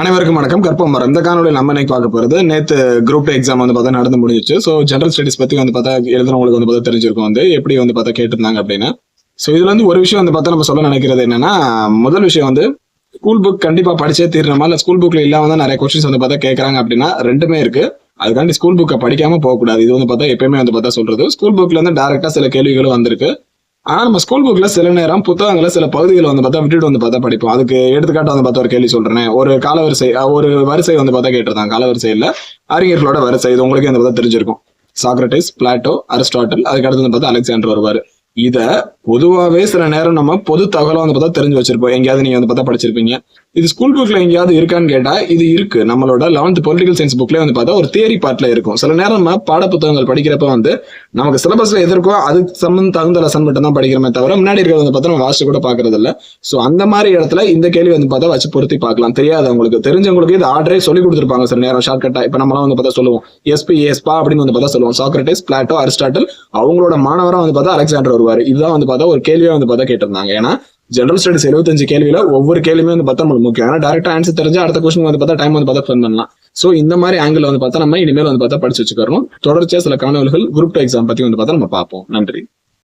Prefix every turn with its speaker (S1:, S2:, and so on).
S1: அனைவருக்கும் வணக்கம். கற்பம் மரம் இந்த காணொலியில் நம்ம இன்னைக்கு பார்க்க போகிறது நேற்று குரூப் எக்ஸாம் வந்து பார்த்தா நடந்து முடிஞ்சிச்சு. ஸோ ஜென்ரல் ஸ்டடிஸ் பற்றி வந்து பார்த்தா எழுதுறவங்களுக்கு வந்து பார்த்தா தெரிஞ்சிருக்கும் வந்து எப்படி வந்து பார்த்தா கேட்டிருந்தாங்க அப்படின்னு. ஸோ இதில் வந்து ஒரு விஷயம் வந்து பார்த்தா நம்ம சொல்ல நினைக்கிறது என்னன்னா முதல் விஷயம் வந்து ஸ்கூல் புக் கண்டிப்பாக படிச்சே தீரணுமா? இல்லை ஸ்கூல் புக்ல இல்லாமல் தான் நிறைய கொஸ்டின்ஸ் வந்து பார்த்தா கேட்குறாங்க அப்படின்னா ரெண்டுமே இருக்குது அதுக்காண்டி ஸ்கூல் புக்கை படிக்காமல் போகக்கூடாது. இது வந்து பார்த்தா எப்பயுமே வந்து பார்த்தா சொல்கிறது ஸ்கூல் புக்கில் வந்து டேரெக்டாக சில கேள்விகளும் வந்திருக்கு. ஆனால் நம்ம ஸ்கூல் புக்கில் சில நேரம் புத்தகங்களை சில பகுதிகளை வந்து பார்த்தா விட்டுட்டு வந்து பார்த்தா படிப்போம். அதுக்கு எடுத்துக்காட்டு வந்து பார்த்தா ஒரு கேள்வி சொல்கிறேன் ஒரு காலவரிசை ஒரு வரிசை வந்து பார்த்தா கேட்டிருந்தாங்க. காலவரிசையில் அறிஞர்களோட வரிசை இது உங்களுக்கு வந்து பார்த்தா தெரிஞ்சிருக்கும். சாக்ரட்டிஸ் பிளாட்டோ அரிஸ்டாட்டல் அதுக்கு அடுத்து வந்து பார்த்தா அலெக்சாண்டர் வருவார். இதை பொதுவாகவே சில நேரம் நம்ம பொது தகவலை வந்து பார்த்தா தெரிஞ்சு வச்சிருப்போம். எங்கேயாவது நீங்க வந்து பார்த்தா படிச்சிருப்பீங்க. இது ஸ்கூல் புக்ல எங்கேயாவது இருக்கான்னு கேட்டால் இது இருக்கு. நம்மளோட லெவன்த் பொலிட்டிக்கல் சயின்ஸ் புக்லேயே வந்து பார்த்தா ஒரு தேரி பாட்டில் இருக்கும். சில நேரம் நம்ம பாட புத்தகங்கள் படிக்கிறப்ப வந்து நமக்கு சிலபஸில் எது இருக்கோ அதுக்கு சம்மந்த தகுந்த லெசன் மட்டும் தான் படிக்கிறமே தவிர முன்னாடி இருக்கிறத வந்து பார்த்தா நம்ம வாசிச்சு கூட பார்க்கறது இல்லை ஸோ அந்த மாதிரி இடத்துல இந்த கேள்வி வந்து பார்த்தா வச்சு பொருத்தி பார்க்கலாம். தெரியாதவங்களுக்கு தெரிஞ்சவங்களுக்கு இது ஆர்டரே சொல்லி கொடுத்துருப்பாங்க சில நேரம் ஷார்ட்கட்டாக இப்போ நம்மளாம் வந்து பார்த்தா சொல்லுவோம் எஸ்பி எஸ்பா அப்படின்னு வந்து பார்த்தா சொல்லுவோம். சாக்ரட்டிஸ் பிளாட்டோ அரிஸ்டாட்டில் அவங்களோட மாணவராக வந்து பார்த்தா அலெக்சாண்டர் வருவார். இதுதான் வந்து பார்த்தா ஒரு கேள்வியா வந்து பார்த்தா கேட்டிருந்தாங்க. ஏன்னா ஜென்ரல் ஸ்டடிஸ் 75 கேள்வியில ஒவ்வொரு கேள்வியுமே வந்து பார்த்தா நம்மளுக்கு முக்கியம். ஏன்னா டேரக்டா ஆன்சர் தெரிஞ்சு அடுத்த கொஸ்டின் வந்து பார்த்தா டைம் வந்து பார்த்தா ஸ்பெண்ட் பண்ணலாம். சோ இந்த மாதிரி ஆங்கிள் வந்து பார்த்தா நம்ம இனிமேல் வந்து பார்த்தா படிச்சு வச்சுக்கிறோம் தொடர்ச்சியா சில காணொலிகள் குரூப் டூ எக்ஸாம் பத்தி வந்து பார்த்தா நம்ம பார்ப்போம். நன்றி.